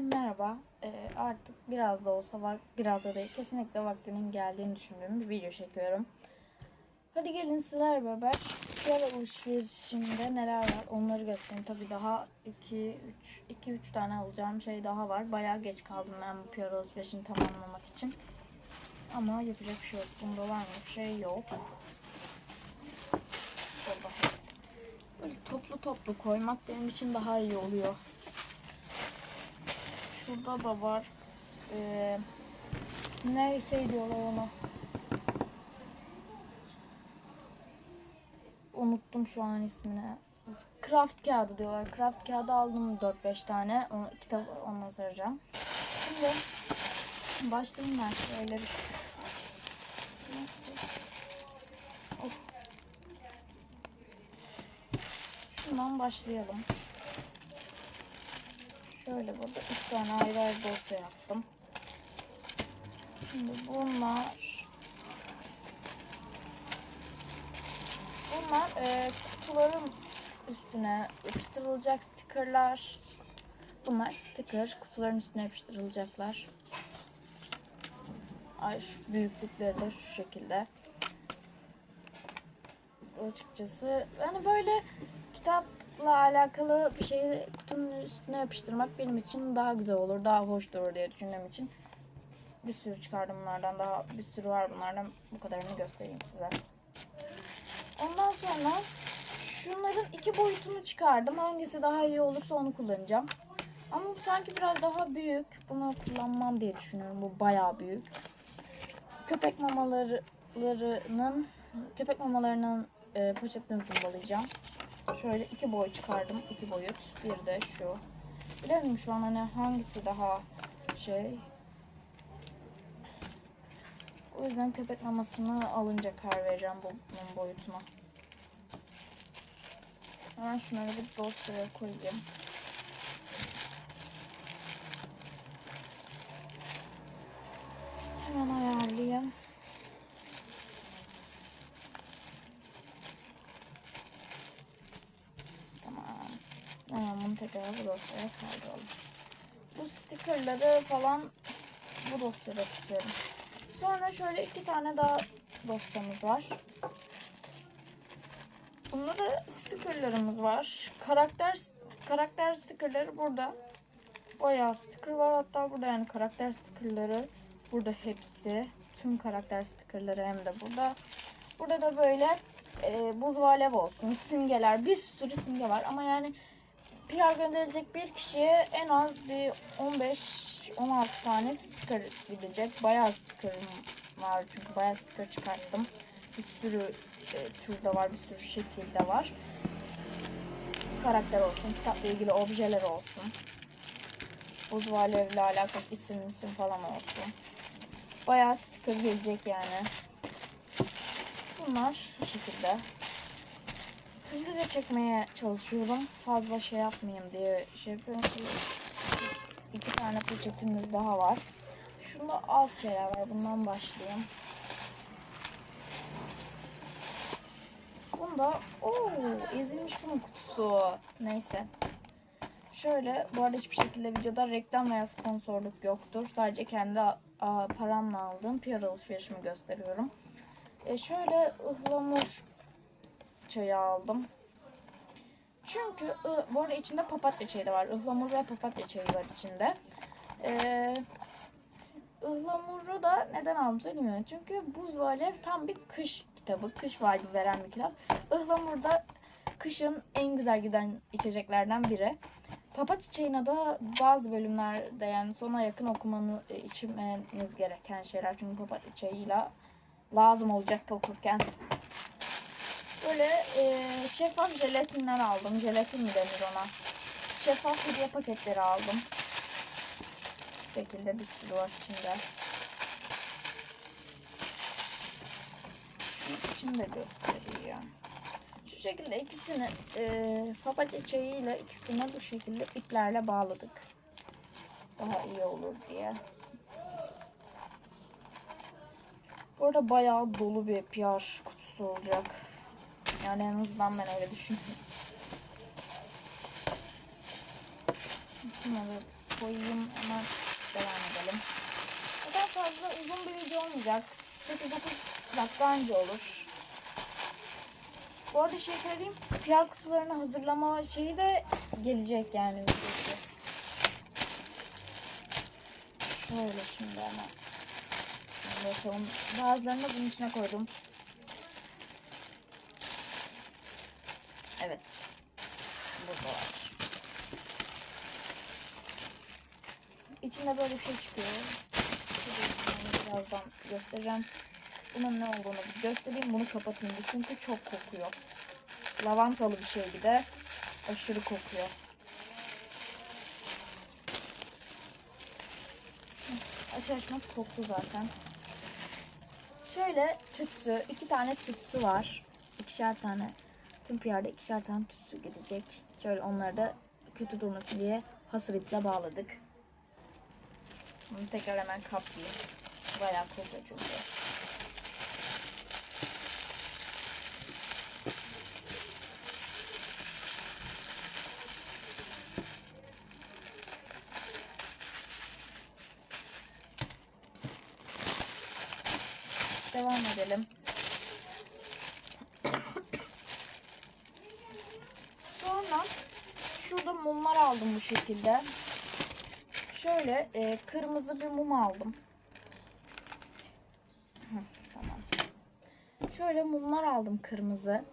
Merhaba. Ee, artık biraz da olsa vak biraz da değil kesinlikle vaktinin geldiğini düşündüğüm bir video çekiyorum. Hadi gelin sizler beraber fiyat alışverişimde neler var onları göstereyim. Tabii daha 2 3 2 3 tane alacağım şey daha var. Bayağı geç kaldım ben bu fiyat alışverişini tamamlamak için. Ama yapacak bir şey yok. Bunda var mı? Bir şey yok. Böyle toplu toplu koymak benim için daha iyi oluyor. Şurada da var. Ee, ne şey diyorlar ona. Unuttum şu an ismini. Craft kağıdı diyorlar. Craft kağıdı aldım 4-5 tane. Onu, kitap ondan saracağım. Şimdi başlayayım ben şöyle bir Of. Şundan başlayalım. Şöyle burada üç tane ayrı ayrı dosya yaptım. Şimdi bunlar bunlar e, kutuların üstüne yapıştırılacak stikerler. Bunlar sticker. Kutuların üstüne yapıştırılacaklar. Ay şu büyüklükleri de şu şekilde. Açıkçası hani böyle kitapla alakalı bir şeyi kutunun üstüne yapıştırmak benim için daha güzel olur, daha hoş durur diye düşündüğüm için bir sürü çıkardım bunlardan. Daha bir sürü var bunlardan. Bu kadarını göstereyim size. Ondan sonra şunların iki boyutunu çıkardım. Hangisi daha iyi olursa onu kullanacağım. Ama bu sanki biraz daha büyük. Bunu kullanmam diye düşünüyorum. Bu bayağı büyük. Köpek mamalarının köpek mamalarının e, poşetini zımbalayacağım. Şöyle iki boy çıkardım. iki boyut. Bir de şu. Bilemiyorum şu an hani hangisi daha şey. O yüzden köpek mamasını alınca karar vereceğim bu, bunun boyutuna. Hemen şunları bir dosyaya koyayım. Hemen ayarlayayım. Tamam. Hemen bunu tekrar bu dosyaya kaydıralım. Bu stickerları falan bu dosyada tutuyorum. Sonra şöyle iki tane daha dosyamız var. Bunda da stickerlarımız var. Karakter karakter stickerları burada. Bayağı sticker var hatta burada yani karakter stickerları burada hepsi. Tüm karakter stickerları hem de burada. Burada da böyle e, buz ve olsun, simgeler, bir sürü simge var ama yani PR gönderilecek bir kişiye en az bir 15-16 tane sticker gidecek. Bayağı sticker'ım var çünkü bayağı sticker çıkarttım. Bir sürü e, türde var, bir sürü şekilde var. Karakter olsun, kitapla ilgili objeler olsun. Alevle alakalı isim isim falan olsun. Bayağı sticker gelecek yani. Bunlar şu şekilde. Hızlıca çekmeye çalışıyorum. Fazla şey yapmayayım diye şey yapıyorum. İki tane poşetimiz daha var. Şunda az şeyler var. Bundan başlayayım. Bunda ooo ezilmiş bunun kutusu. Neyse. Şöyle bu arada hiçbir şekilde videoda reklam veya sponsorluk yoktur. Sadece kendi paramla aldığım PR alışverişimi gösteriyorum. E şöyle ıhlamur çayı aldım. Çünkü bu arada içinde papatya çayı da var. Ihlamur ve papatya çayı var içinde. Ee, ıhlamuru da neden aldım söylemiyorum. Çünkü Buz ve Alev tam bir kış kitabı. Kış vibe veren bir kitap. Ihlamur da kışın en güzel giden içeceklerden biri. Papatya çayına da bazı bölümlerde yani sona yakın okumanı içmeniz gereken şeyler. Çünkü papatya çayıyla lazım olacak okurken. Böyle e, şeffaf jelatinler aldım. Jelatin mi denir ona? Şeffaf hediye paketleri aldım. Bu şekilde bir sürü var içinde. İçini de göstereyim. Şu şekilde ikisini e, papatya çayıyla ikisini bu şekilde iplerle bağladık. Daha iyi olur diye. Bu arada bayağı dolu bir PR kutusu olacak. Yani en azından ben öyle düşünüyorum. Şunları koyayım. Hemen devam edelim. Zaten fazla uzun bir video olmayacak. 8-9 dakika anca olur. Bu arada şey söyleyeyim. PR kutularını hazırlama şeyi de gelecek yani. Şöyle şimdi. Şöyle açalım. Bazılarını bunun içine koydum. Evet. Burada var. İçinde böyle bir şey çıkıyor. Birazdan göstereceğim. Bunun ne olduğunu göstereyim. Bunu kapatayım. Bu Çünkü çok kokuyor. Lavantalı bir şey bir de. Aşırı kokuyor. Aç açmaz koktu zaten. Şöyle tütsü. iki tane tütsü var. İkişer tane. Tüm PR'da ikişer tane tütsü gidecek. Şöyle onları da kötü durmasın diye hasır iple bağladık. Bunu tekrar hemen kaplayayım. Bayağı kokuyor çünkü. Devam edelim. Sonra şurada mumlar aldım bu şekilde. Şöyle e, kırmızı bir mum aldım. Hı, tamam. Şöyle mumlar aldım kırmızı.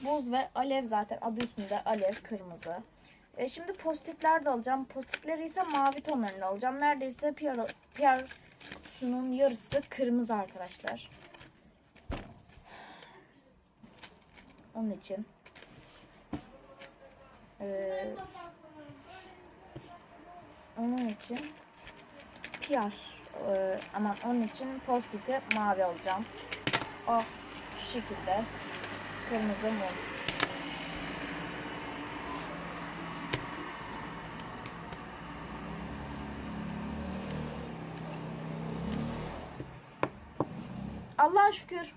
Buz ve alev zaten adı üstünde alev kırmızı. E, şimdi postitler de alacağım. Postitleri ise mavi tonlarında alacağım. Neredeyse PR, PR kutusunun yarısı kırmızı arkadaşlar. Onun için. Ee, onun için PR e, aman onun için postiti mavi alacağım. O şu şekilde kırmızı mum. Allah'a şükür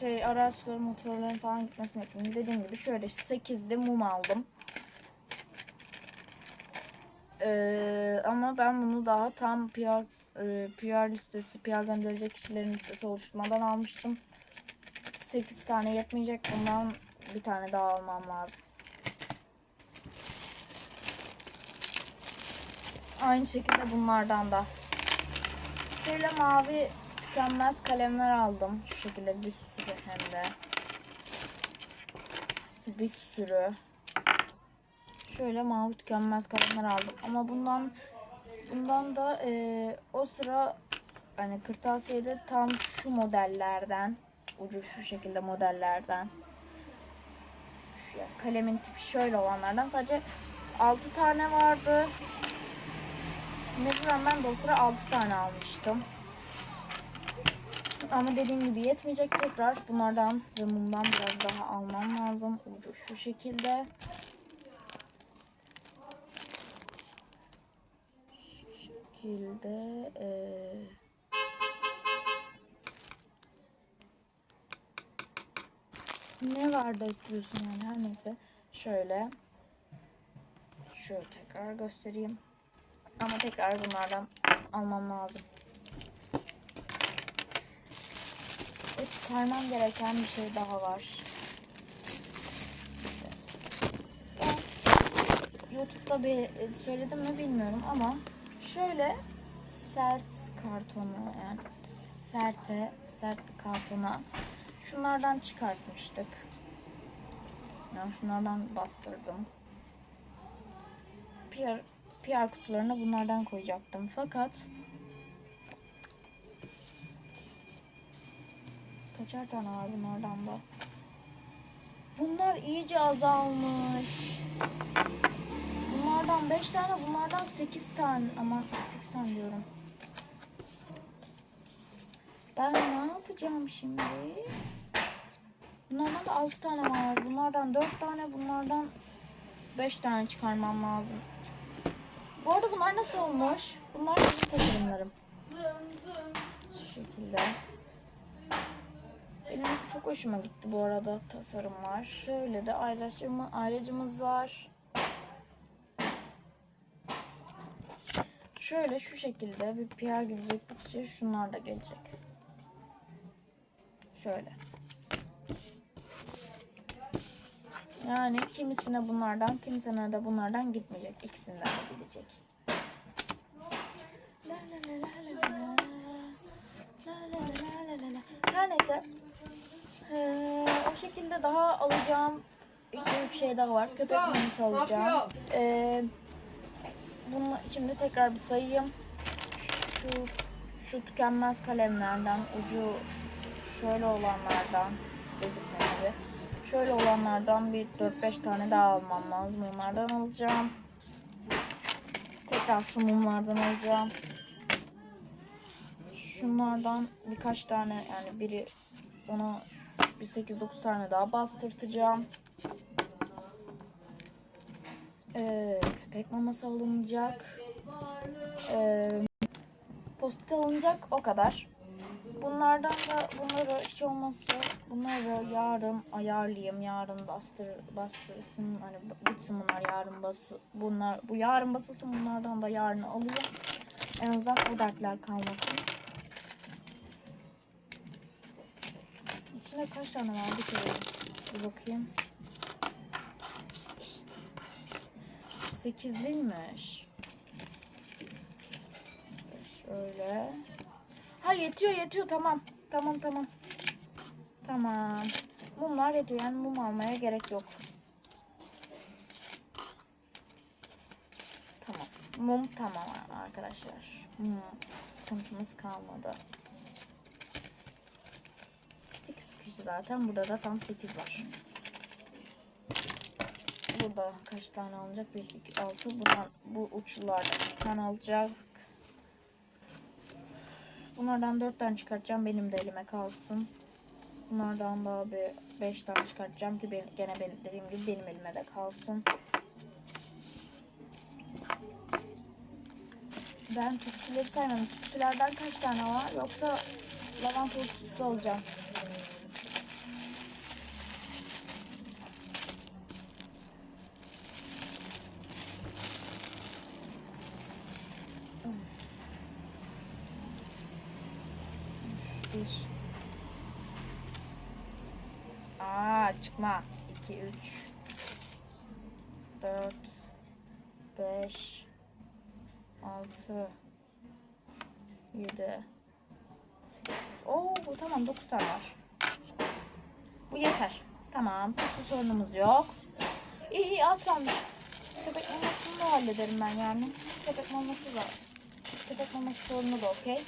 şey araçların motorların falan gitmesini bekliyorum. Dediğim gibi şöyle 8'li mum aldım. Ee, ama ben bunu daha tam PR e, PR listesi, PR gönderecek kişilerin listesi oluşturmadan almıştım. 8 tane yetmeyecek. Bundan bir tane daha almam lazım. Aynı şekilde bunlardan da. Şöyle mavi tükenmez kalemler aldım. Şu şekilde bir sürü hem de. Bir sürü. Şöyle mavi tükenmez kalemler aldım. Ama bundan bundan da e, o sıra hani kırtasiyede tam şu modellerden ucu şu şekilde modellerden şu ya, kalemin tipi şöyle olanlardan sadece 6 tane vardı. Mecburen ben de o sıra 6 tane almıştım. Ama dediğim gibi yetmeyecek tekrar bunlardan ve mumdan biraz daha almam lazım. Ucu şu şekilde. Şu şekilde. Ee... Ne var da ekliyorsun yani her neyse. Şöyle. Şöyle tekrar göstereyim. Ama tekrar bunlardan almam lazım. Ve çıkarmam gereken bir şey daha var. YouTube'da bir söyledim mi bilmiyorum ama şöyle sert kartonu yani serte sert bir kartona şunlardan çıkartmıştık. Yani şunlardan bastırdım. PR, PR kutularına bunlardan koyacaktım. Fakat kaçar tane var bunlardan da. Bunlar iyice azalmış. Bunlardan 5 tane, bunlardan 8 tane. Aman 8 tane diyorum. Ben ne yapacağım şimdi? Bunlardan da 6 tane var. Bunlardan 4 tane, bunlardan 5 tane çıkarmam lazım. Bu arada bunlar nasıl olmuş? Bunlar benim tasarımlarım. Şu şekilde. Benim çok hoşuma gitti bu arada tasarımlar. Şöyle de ayracımı, ayracımız var. Şöyle şu şekilde bir PR bir şey şunlar da gelecek. Şöyle. Yani kimisine bunlardan, kimisine de bunlardan gitmeyecek. İkisinden de gidecek. Her neyse. Ee, o şekilde daha alacağım üç şey daha var. Köpek maması alacağım. Ee, bunu şimdi tekrar bir sayayım. Şu şu tükenmez kalemlerden ucu şöyle olanlardan gözükmüyor gibi. Şöyle olanlardan bir 4-5 tane daha almam lazım. Onlardan alacağım. Tekrar şu mumlardan alacağım. Şunlardan birkaç tane yani biri ona bir 8-9 tane daha bastırtacağım. Ee, köpek maması alınacak. Ee, post alınacak o kadar. Bunlardan da bunları hiç olmazsa bunları yarın ayarlayayım. Yarın bastır bastırsın hani gitsin bunlar yarın bası bunlar bu yarın basılsın bunlardan da yarın alayım. En azından o dertler kalmasın. İçinde kaç tane var bir kere bir bakayım. Sekizliymiş. Şöyle. Ha yetiyor yetiyor tamam. Tamam tamam. Tamam. Mumlar yetiyor yani mum almaya gerek yok. Tamam. Mum tamam arkadaşlar. Mum sıkıntımız kalmadı. 8 kişi zaten. Burada da tam 8 var. Burada kaç tane alınacak? 1, 2, 6. Buradan bu uçlulardan 2 tane alacak. Bunlardan 4 tane çıkartacağım. Benim de elime kalsın. Bunlardan daha bir 5 tane çıkartacağım ki benim, gene benim, dediğim gibi benim elime de kalsın. Ben tütsüleri saymadım. Tütsülerden kaç tane var? Yoksa lavanta tütsüsü alacağım. 2 3 4 5 6 7 8 Oo tamam 9 tane var. Bu yeter. Tamam. Kötü sorunumuz yok. İyi iyi az kalmış. Köpek mamasını da hallederim ben yani. Köpek maması da. Köpek maması sorunu da okey.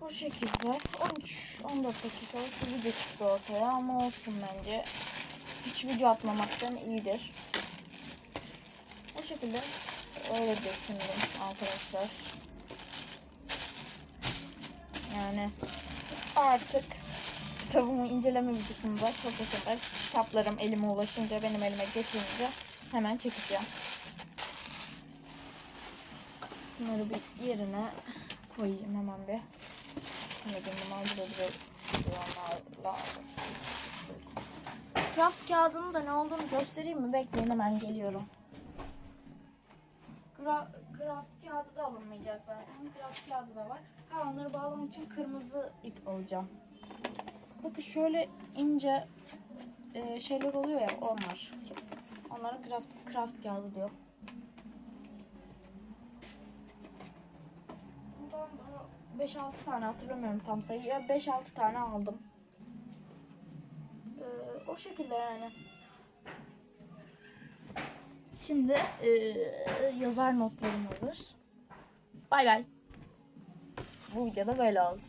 Bu şekilde 13-14 dakikalık bir video çıktı ortaya ama olsun bence. Hiç video atmamaktan iyidir. Bu şekilde öyle düşündüm arkadaşlar. Yani artık kitabımı inceleme videosunda çok yakında kitaplarım elime ulaşınca benim elime geçince hemen çekeceğim. Bunları bir yerine koyayım hemen bir. Anladım bunlar burada duranlarla. Craft kağıdının da ne olduğunu göstereyim mi? Bekleyin hemen geliyorum. Gra craft kağıdı da alınmayacak zaten. Craft kağıdı da var. Ha onları bağlamak için kırmızı ip alacağım. Bakın şöyle ince e, şeyler oluyor ya onlar. Onlara craft, craft kağıdı diyor. Bundan da 5-6 tane hatırlamıyorum tam sayıyı. Ya 5-6 tane aldım. Ee, o şekilde yani. Şimdi eee, yazar notlarım hazır. Bay bay. Bu videoda böyle oldu.